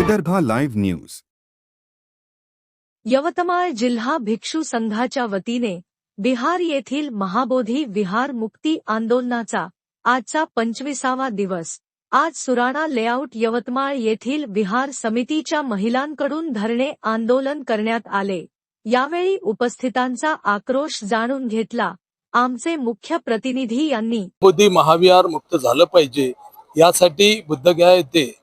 Vidarbha live news. Yavatmal जिल्हा भिक्षू संघाच्या वतीने बिहार येथील महाबोधी विहार मुक्ती आंदोलनाचा आजचा पंचविसावा दिवस. आज सुराणा लेआउट यवतमाळ येथील विहार समितीच्या महिलांकडून धरणे आंदोलन करण्यात आले. यावेळी उपस्थितांचा आक्रोश जाणून घेतला. आमचे मुख्य प्रतिनिधी यांनी बुद्धी महाविहार मुक्त झालं पाहिजे यासाठी बुद्धगया येथे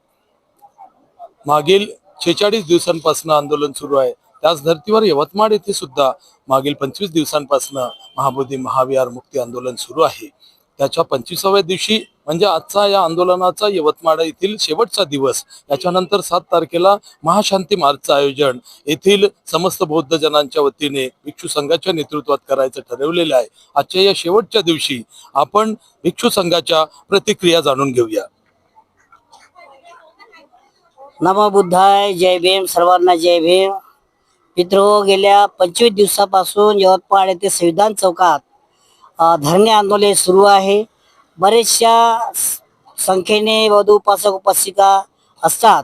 मागील छेचाळीस दिवसांपासून आंदोलन सुरू आहे. त्याच धर्तीवर यवतमाळ येथे सुद्धा मागील पंचवीस दिवसांपासून महाबोधी महाविहार मुक्ती आंदोलन सुरू आहे. त्याच्या पंचवीसाव्या दिवशी म्हणजे आजचा या आंदोलनाचा यवतमाळ येथील शेवटचा दिवस याच्यानंतर सात तारखेला महाशांती मार्चचं आयोजन येथील समस्त बौद्ध जनांच्या वतीने भिक्षू संघाच्या नेतृत्वात करायचं ठरवलेलं आहे. आजच्या या शेवटच्या दिवशी आपण भिक्षू संघाच्या प्रतिक्रिया जाणून घेऊया. नमो बुद्धाय जय भीम सर्वांना जय भीम. मित्र गेल्या पंचवीस दिवसापासून यवतमाळ येथे संविधान चौकात धरणे आंदोलन सुरू आहे. बरेचशा स- संख्येने बौद्ध उपासक उपासिका असतात.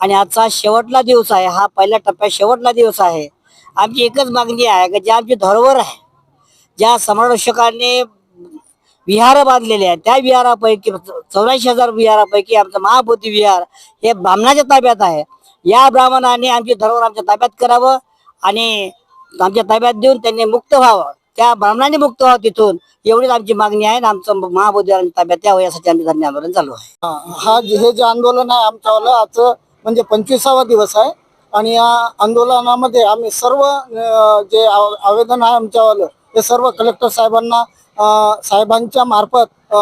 आणि आजचा शेवटला दिवस आहे. हा पहिल्या टप्प्यात शेवटला दिवस आहे. आमची एकच मागणी आहे की जे आमची धरोहर आहे ज्या समारोषकांनी विहार बांधलेले आहेत. त्या विहारापैकी चौऱ्याऐंशी हजार विहारापैकी आमचं महाबोधी विहार हे ब्राह्मणाच्या ताब्यात आहे. या ब्राह्मणाने आमची धरोहर आमच्या ताब्यात करावं आणि आमच्या ताब्यात देऊन त्यांनी मुक्त व्हावं. त्या ब्राह्मणाने मुक्त व्हावं तिथून. एवढीच आमची मागणी आहे आमचं महाबोधी ताब्यात यावं यासाठी आम्ही धरणे आंदोलन चालू आहे. हा जे- हे जे आंदोलन आहे आमच्यावालं आजचं म्हणजे पंचवीसावा दिवस आहे. आणि या आंदोलनामध्ये आम्ही सर्व जे आवेदन आहे आमच्यावालं ते सर्व कलेक्टर साहेबांना साहेबांच्या मार्फत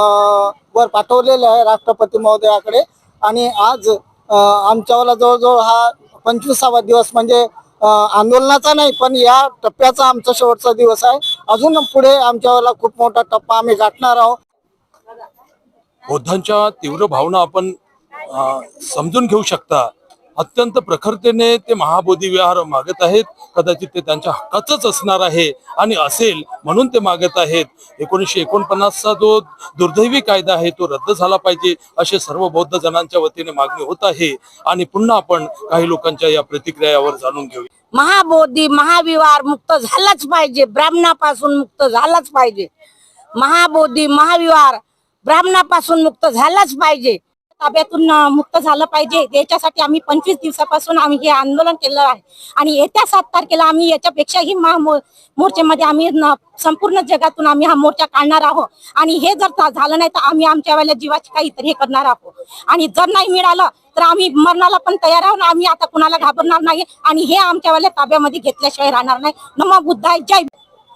वर पाठवलेलं आहे राष्ट्रपती महोदयाकडे. आणि आज आमच्यावाला जवळजवळ हा पंचवीसावा दिवस म्हणजे आंदोलनाचा नाही पण या टप्प्याचा आमचा शेवटचा दिवस आहे. अजून पुढे आमच्यावाला खूप मोठा टप्पा आम्ही गाठणार आहोत. बौद्धांच्या तीव्र भावना आपण समजून घेऊ शकता. अत्यंत प्रखरतेने ते महाबोधी विहार मागत आहेत. कदाचित ते त्यांच्या हक्काचंच असणार आहे आणि असेल म्हणून ते मागत आहेत. एकोणीसशे एकोणपन्नासचा जो दुर्दैवी कायदा आहे तो रद्द झाला पाहिजे असे सर्व बौद्ध जनांच्या वतीने मागणी होत आहे. आणि पुन्हा आपण काही लोकांच्या या प्रतिक्रिया यावर जाणून घेऊ. महाबोधी महाविवार मुक्त झालाच पाहिजे. ब्राह्मणापासून मुक्त झालाच पाहिजे. महाबोधी महाविहार ब्राह्मणापासून मुक्त झालाच पाहिजे. ताब्यातून मुक्त झालं पाहिजे. याच्यासाठी आम्ही पंचवीस दिवसापासून आम्ही हे आंदोलन केलं आहे. आणि येत्या सात तारखेला आम्ही याच्यापेक्षाही महा मोर्चेमध्ये आम्ही संपूर्ण जगातून आम्ही हा मोर्चा काढणार आहोत. आणि हे जर झालं नाही तर आम्ही आमच्या वेळेला जीवाची काहीतरी हे करणार आहोत. आणि जर नाही मिळालं तर आम्ही मरणाला पण तयार आहोत. आम्ही आता कुणाला घाबरणार नाही. आणि हे आमच्या वेळेला ताब्यामध्ये घेतल्याशिवाय राहणार नाही. नमा बुद्धा जय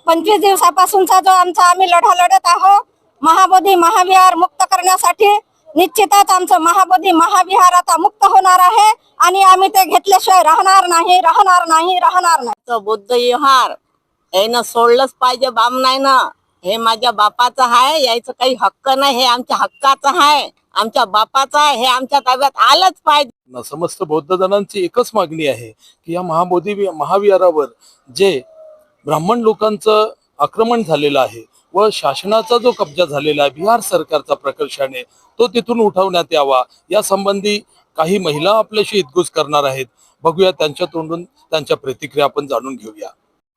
पंचवीस दिवसापासूनचा जो आमचा आम्ही लढा लढत आहोत महाबोधी महाविहार मुक्त करण्यासाठी निश्चितच आमचं महाबोधी महाविहार आता मुक्त होणार आहे आणि आम्ही ते घेतल्याशिवाय राहणार नाही राहणार नाही राहणार नाही. बुद्ध विहार यानं सोडलंच पाहिजे बामणायनं. हे माझ्या बापाचं आहे यायचं काही हक्क नाही हे आमच्या हक्काचं आहे आमच्या बापाचं आहे हे आमच्या ताब्यात आलंच पाहिजे. न समस्त बौद्ध जनांची एकच मागणी आहे की या महाबोधी महाविहारावर जे ब्राह्मण लोकांचं आक्रमण झालेलं आहे व शासनाचा जो कब्जा झालेला आहे बिहार सरकारचा प्रकर्षाने तो तिथून उठवण्यात यावा. या संबंधी काही महिला आपल्याशी इतगुज करणार आहेत. बघूया त्यांच्या तोंडून त्यांच्या प्रतिक्रिया आपण जाणून घेऊया.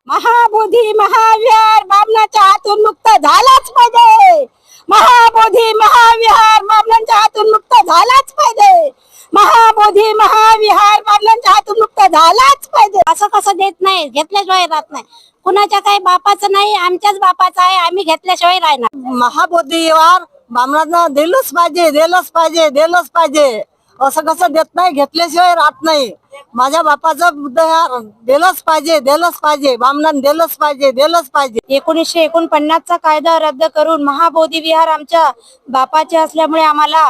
महाबोधी महाविहार बामणाच्या हातून मुक्त झालाच पाहिजे. महाबोधी महाविहार बामणांच्या हातून मुक्त झालाच पाहिजे. महाबोधी महाविहार झालाच पाहिजे. असं कसं देत नाही घेतल्याशिवाय राहत नाही. कुणाच्या काही बापाचं नाही आमच्याच बापाचं आहे आम्ही घेतल्याशिवाय राहणार. महाबोधी विहार बामणांना दिलंच पाहिजे दिलंच पाहिजे दिलंच पाहिजे. असं कसं देत नाही घेतल्याशिवाय राहत नाही. माझ्या बापाचं दिलंच पाहिजे दिलंच पाहिजे. बामणान दिलंच पाहिजे दिलंच पाहिजे. एकोणीसशे एकोणपन्नासचा कायदा रद्द करून महाबोधी विहार आमच्या बापाचे असल्यामुळे आम्हाला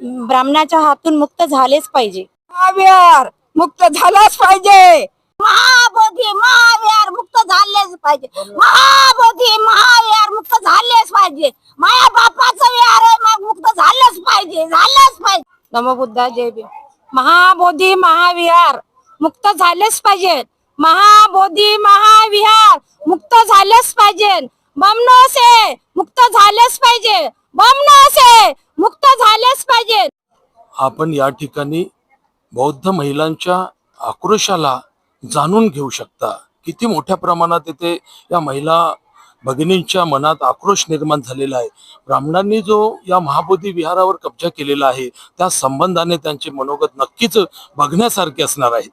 ब्राह्मणाच्या हातून मुक्त झालेच पाहिजे. महाविहार! मुक्त झालाच पाहिजे. महाबोधी महाविहार मुक्त झालेच पाहिजे. महाबोधी महाविहार मुक्त झालेच पाहिजे. माया बापाचं विहार आहे मग मुक्त झालंच पाहिजे झालंच पाहिजे. नमबुद्धा जय बी महाबोधी महाविहार मुक्त झालेच पाहिजे. महाबोधी महाविहार मुक्त झालेच पाहिजे. बमनो से मुक्त झालेच पाहिजे. बमनो से मुक्त झालेच पाहिजे. आपण या ठिकाणी बौद्ध महिलांच्या आक्रोशाला जाणून घेऊ शकता. किती मोठ्या प्रमाणात इथे या महिला भगिनींच्या मनात आक्रोश निर्माण झालेला आहे. ब्राह्मणांनी जो या महाबोधी विहारावर कब्जा केलेला आहे त्या संबंधाने त्यांचे मनोगत नक्कीच बघण्यासारखे असणार आहेत.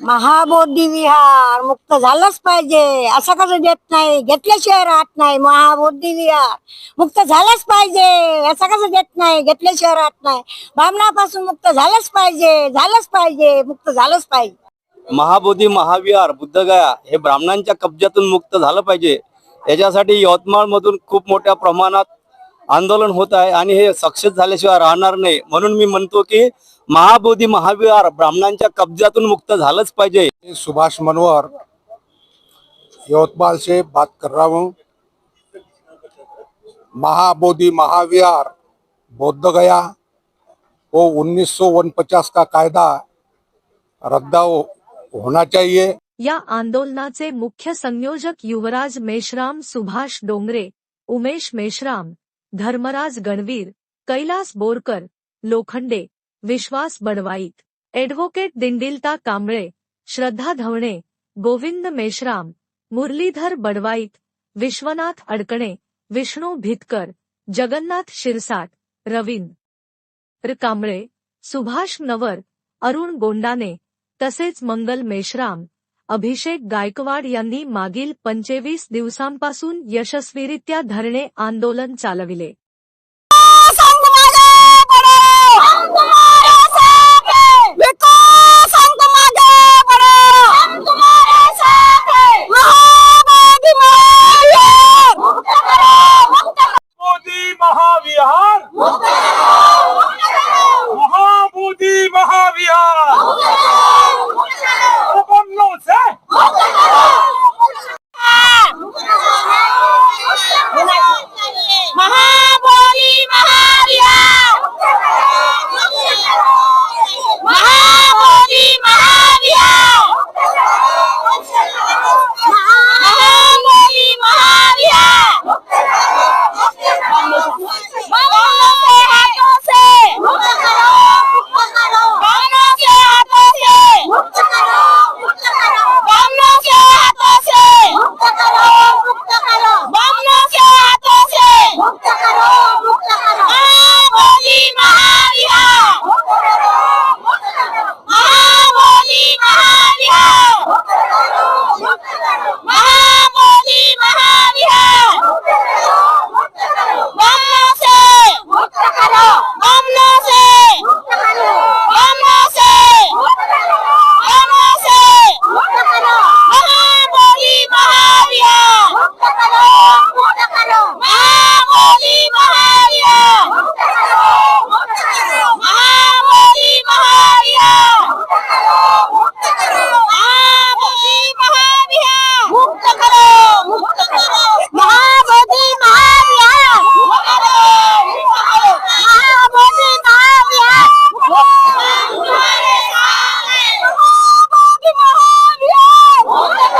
महाबोधी विहार मुक्त झालंच पाहिजे. असं कसं देत नाही. घेतल्याशिवाय राहत नाही. महाबोधी विहार मुक्त झालंच पाहिजे. असं कसं देत नाही. घेतल्याशिवाय राहत नाही. ब्राह्मणापासून मुक्त झालंच पाहिजे. झालंच पाहिजे. मुक्त झालंच पाहिजे. महाबोधी महाविहार बुद्धगया हे ब्राह्मणांच्या कब्जातून मुक्त झालं पाहिजे. याच्यासाठी यवतमाळ मधून खूप मोठ्या प्रमाणात आंदोलन होत आहे आणि हे सक्सेस झाल्याशिवाय राहणार नाही. म्हणून मी म्हणतो की महाबोधी महाविहार ब्राह्मणांच्या कब्जातून मुक्त झालंच पाहिजे. सुभाष मनोहर यवतमाल से बात कर रहा हूँ. महाबोधि महाविहार बौद्ध गया वो उन्नीस का कायदा रद्द हो- होना चाहिए। या आंदोलनाचे मुख्य संयोजक युवराज मेश्राम सुभाष डोंगरे उमेश मेश्राम धर्मराज गणवीर कैलास बोरकर लोखंडे विश्वास बडवाईत. ॲडव्होकेट दिंडिलता कांबळे श्रद्धा धवणे गोविंद मेश्राम मुरलीधर बडवाईत विश्वनाथ अडकणे विष्णू भितकर जगन्नाथ शिरसाट रवींद्र कांबळे सुभाष नवर अरुण गोंडाने तसेच मंगल मेश्राम अभिषेक गायकवाड यांनी मागील पंचेवीस दिवसांपासून यशस्वीरित्या धरणे आंदोलन चालविले.